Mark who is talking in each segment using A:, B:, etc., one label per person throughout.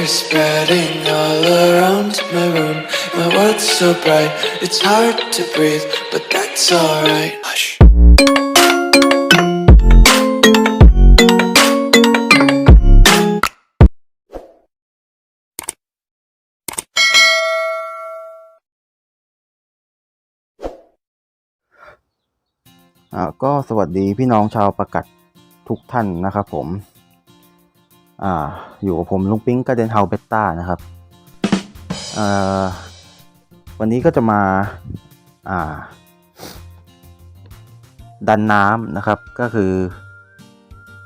A: colors spreading all around my room. My world's so bright, it's hard to breathe, but that's alright. Hush.
B: อ่าก็สวัสดีพี่น้องชาวประกัดทุกท่านนะครับผม อ่าอยู่กับผมลุงปิ๊งก a เดนเฮาเบต้านะครับอ่าวันนี้ก็จะมาอ่า ดันน้ำนะครับก็คือ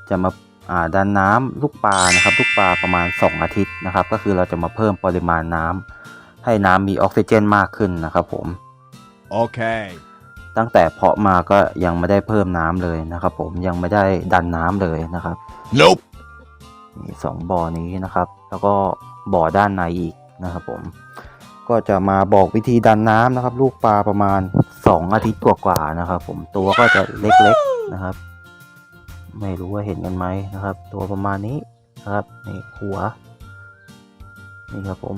B: จะมาอ่าดันน้ำลูกปลานะครับลูกปลาประมาณ 2 อาทิตย์นะครับ ก็คือเราจะมาเพิ่มปริมาณน้ำให้น้ำมีออกซิเจนมากขึ้นนะครับผม
C: Okay.
B: ตั้งแต่เพาะมาก็ยังไม่ได้เพิ่มน้ำเลยนะครับ ผมยังไม่ได้ดันน้ำเลยนะครับ
C: Nope.
B: นี่สองบ่อนี้นะครับ แล้วก็บ่อด้านในอีกนะครับผม ก็จะมาบอกวิธีดันน้ำนะครับ ลูกปลาประมาณสองอาทิตย์กว่าๆนะครับ ผมตัวก็จะเล็กๆนะครับ ไม่รู้ว่าเห็นกันไหมนะครับ ตัวประมาณนี้นะครับนี่หัวนี่ครับผม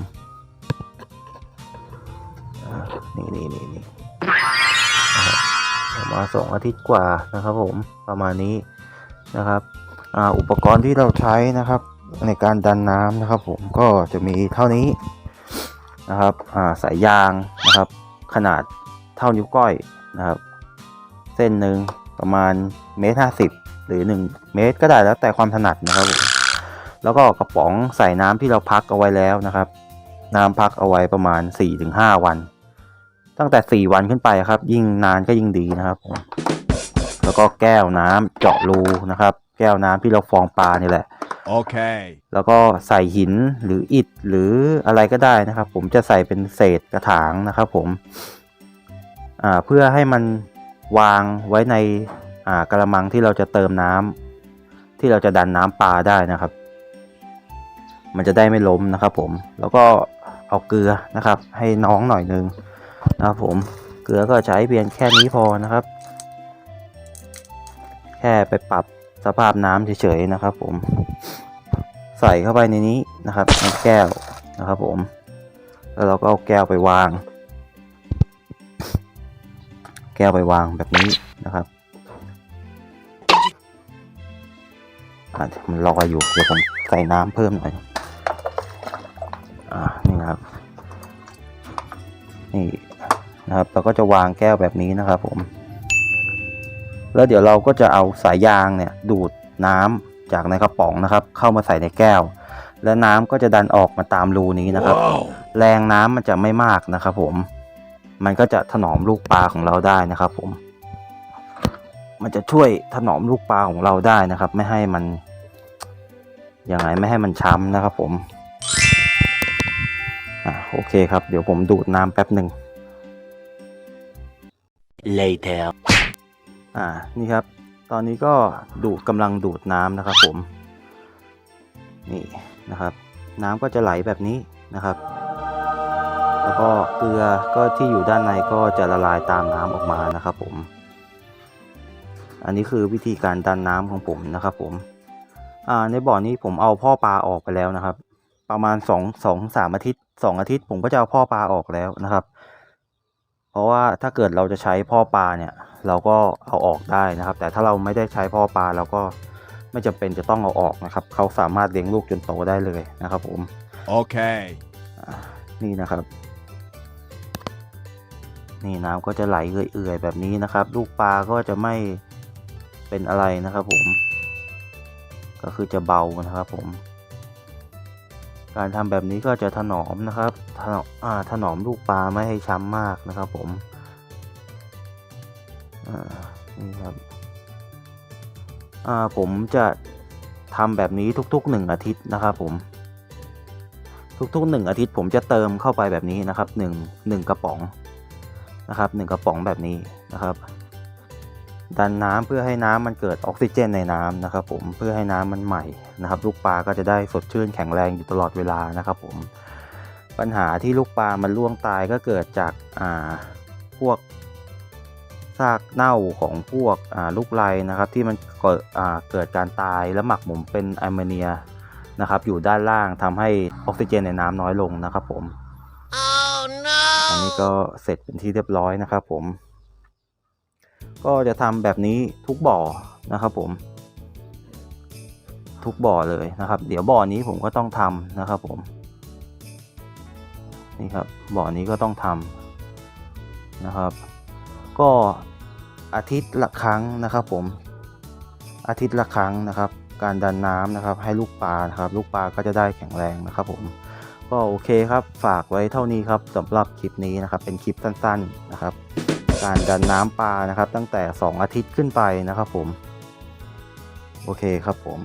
B: นี่นี่นี่นี่ประมาณสองอาทิตย์กว่านะครับ ผมประมาณนี้นะครับ อุปกรณ์ที่เราใช้นะครับ ในการดันน้ำนะครับ ผมก็จะมีเท่านี้นะครับอ่าสายยางนะครับ ขนาดเท่านิ้วก้อยนะครับ เส้นหนึ่งประมาณเมตรห้าสิบหรือ 1 เมตรก็ได้แล้วแต่ความถนัดนะครับผมแล้วก็กระป๋องใส่น้ำที่เราพักเอาไว้แล้วนะครับ น้ำพักเอาไว้ประมาณ 4-5 วัน ตั้งแต่ 4 วันขึ้นไปครับ ยิ่งนานก็ยิ่งดีนะครับ แล้วก็แก้วน้ำเจาะรูนะครับ แก้วน้ำที่เราฟองปลานี่แหละ
C: Okay.
B: แล้วก็ใส่หินหรืออิฐหรืออะไรก็ได้นะครับ ผมจะใส่เป็นเศษกระถางนะครับผมอ่าเพื่อให้มันวางไว้ในอ่ากระมังที่เราจะเติมน้ำที่เราจะดันน้ำปลาได้นะครับ มันจะได้ไม่ล้มนะครับ ผมแล้วก็เอาเกลือนะครับ ให้น้องหน่อยนึงนะครับผมเกลือก็ใช้เพียงแค่นี้พอนะครับ แค่ไปปรับ สภาพน้ำเฉยๆนะครับ ผม ใส่เข้าไปในนี้นะครับในแก้วนะครับ ผม แล้วเราก็เอาแก้วไปวาง แก้วไปวางแบบนี้นะครับอะมันลอยอยู่ เดี๋ยวผมใส่น้ำเพิ่มหน่อย อ่า นี่นะครับ นี่นะครับ เราก็จะวางแก้วแบบนี้นะครับผม แล้วเดี๋ยวเราก็จะเอาสายยางเนี่ยดูดน้ำจากในกระป๋องนะครับ เข้ามาใส่ในแก้ว และน้ำก็จะดันออกมาตามรูนี้นะครับ
C: Whoa.
B: แรงน้ำมันจะไม่มากนะครับ ผม มันก็จะถนอมลูกปลาของเราได้นะครับ ผม มันจะช่วยถนอมลูกปลาของเราได้นะครับ ไม่ให้มันยังไงไม่ให้มันช้ำนะครับ ผมอ่าโอเคครับ เดี๋ยวผมดูดน้ำแป๊บหนึ่ง
D: Later.
B: อ่านี่ครับ ตอนนี้ก็ดูดกำลังดูดน้ำนะครับผมนี่นะครับ น้ำก็จะไหลแบบนี้นะครับ แล้วก็เกลือก็ที่อยู่ด้านในก็จะละลายตามน้ำออกมานะครับผม อันนี้คือวิธีการดันน้ำของผมนะครับผมอ่าในบ่อนี้ผมเอาพ่อปลาออกไปแล้วนะครับ ประมาณสองสองสามอาทิตย์สองอาทิตย์ผมก็จะเอาพ่อปลาออกแล้วนะครับ ราะว่าถ้าเกิดเราจะใช้พ่อปลาเนี่ยเราก็เอาออกได้นะครับ แต่ถ้าเราไม่ได้ใช้พ่อปลาเราก็ไม่จำเป็นจะต้องเอาออกนะครับ เขาสามารถเลี้ยงลูกจนโตได้เลยนะครับผม
C: Okay.
B: อ่านี่นะครับ นี่น้ำก็จะไหลเอื่อยๆแบบนี้นะครับ ลูกปลาก็จะไม่เป็นอะไรนะครับผม ก็คือจะเบานะครับผม การทำแบบนี้ก็จะถนอมนะครับ ถนอมอ่าถนอมลูกปลาไม่ให้ช้ำมากนะครับผมอ่านี่ครับอ่าผมจะทำแบบนี้ทุกๆหนึ่งอาทิตย์นะครับผม ทุกๆหนึ่งอาทิตย์ผมจะเติมเข้าไปแบบนี้นะครับหนึ่งหนึ่งกระป๋องนะครับหนึ่งกระป๋องแบบนี้นะครับ ดันน้ำเพื่อให้น้ำมันเกิดออกซิเจนในน้ำนะครับ ผมเพื่อให้น้ำมันใหม่นะครับ ลูกปลาก็จะได้สดชื่นแข็งแรงอยู่ตลอดเวลานะครับ ผมปัญหาที่ลูกปลามันล่วงตายก็เกิดจากอ่าพวกซากเน่าของพวกอ่าลูกไรนะครับ ที่มันเกิดอ่าเกิดการตายและหมักหมมเป็นแอมโมเนียนะครับ อยู่ด้านล่างทำให้ออกซิเจนในน้ำน้อยลงนะครับผมอันนี้ก็เสร็จเป็นที่เรียบร้อยนะครับผม ก็จะทำแบบนี้ทุกบ่อนะครับผม ทุกบ่อเลยนะครับ เดี๋ยวบ่อนี้ผมก็ต้องทำนะครับผม นี่ครับบ่อนี้ก็ต้องทำนะครับ ก็อาทิตย์ละครั้งนะครับผม อาทิตย์ละครั้งนะครับ การดันน้ำนะครับ ให้ลูกปลานะครับ ลูกปลาก็จะได้แข็งแรงนะครับผมก็โอเคครับ ฝากไว้เท่านี้ครับสำหรับคลิปนี้นะครับ เป็นคลิปสั้นๆนะครับ การดันน้ำปลานะครับ ตั้งแต่ 2 อาทิตย์ขึ้นไปนะครับผม โอเคครับผม